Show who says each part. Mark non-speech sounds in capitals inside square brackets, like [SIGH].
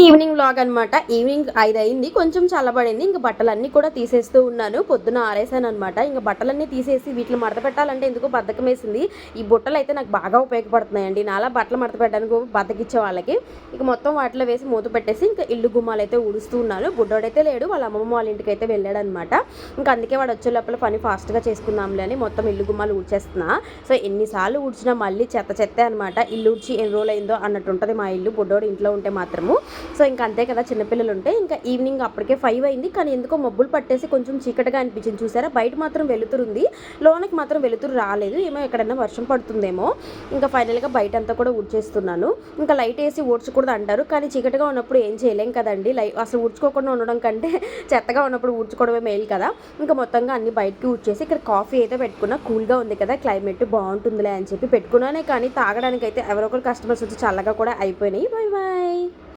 Speaker 1: Evening vlog అనమాట evening ఐదు అయింది కొంచెం చల్లబడింది. ఇంకా బట్టలన్నీ కూడా తీసేస్తూ ఉన్నాను. పొద్దున ఆరేసాను అనమాట ఇంకా బట్టలన్నీ తీసేసి వీటిని మడత పెట్టాలంటే ఎందుకో బద్దకం వేసింది. ఈ బుట్టలు అయితే నాకు బాగా ఉపయోగపడుతున్నాయండి. నాలా బట్టలు మడత పెట్టడానికి బద్దకిచ్చే వాళ్ళకి. ఇక మొత్తం వాటిలో వేసి మూత పెట్టేసి ఇంకా ఇల్లు గుమ్మాలు అయితే ఊడుస్తూ ఉన్నాను. బుడ్డోడైతే లేడు. వాళ్ళ అమ్మమ్మ వాళ్ళ ఇంటికి అయితే వెళ్ళాడు అనమాట ఇంకా అందుకే వాడు వచ్చే లోపల పని ఫాస్ట్గా చేసుకుందాంలే అని మొత్తం ఇల్లు గుమ్మాలు ఊడ్చేస్తున్నా. సో ఎన్నిసార్లు ఊడ్చినా మళ్ళీ చెత్త చెత్తే అనమాట ఇల్లు ఊడ్చి ఎన్ని రోజులు అయిందో అన్నట్టు ఉంటుంది మా ఇల్లు. బుడ్డోడు ఇంట్లో ఉంటే మాత్రము. సో ఇంకా అంతే కదా చిన్నపిల్లలు ఉంటే ఇంకా ఈవినింగ్ అప్పటికే ఫైవ్ అయింది. కానీ ఎందుకో మబ్బులు పట్టేసి కొంచెం చీకటిగా అనిపించింది చూసారా? బయట మాత్రం వెలుతురు ఉంది లోనకి మాత్రం వెలుతురు రాలేదు. ఏమో ఎక్కడైనా వర్షం పడుతుందేమో. ఇంకా ఫైనల్గా బయట అంతా కూడా ఊడ్చేస్తున్నాను. ఇంకా లైట్ వేసి ఊడ్చకూడదు అంటారు. కానీ చీకటిగా ఉన్నప్పుడు ఏం చేయలేం కదండి. లై అసలు ఊడ్చుకోకుండా ఉండడం కంటే [LAUGHS] చెత్తగా ఉన్నప్పుడు ఊడ్చుకోవడమే మేలు కదా. ఇంకా మొత్తంగా అన్ని బయటకి ఊడ్చేసి ఇక్కడ కాఫీ అయితే పెట్టుకున్నా. కూల్గా ఉంది కదా క్లైమేట్ బాగుంటుందిలే అని చెప్పి పెట్టుకున్నానే కానీ తాగడానికి అయితే ఎవరో ఒకరు కస్టమర్స్ వచ్చి చల్లగా కూడా అయిపోయినాయి.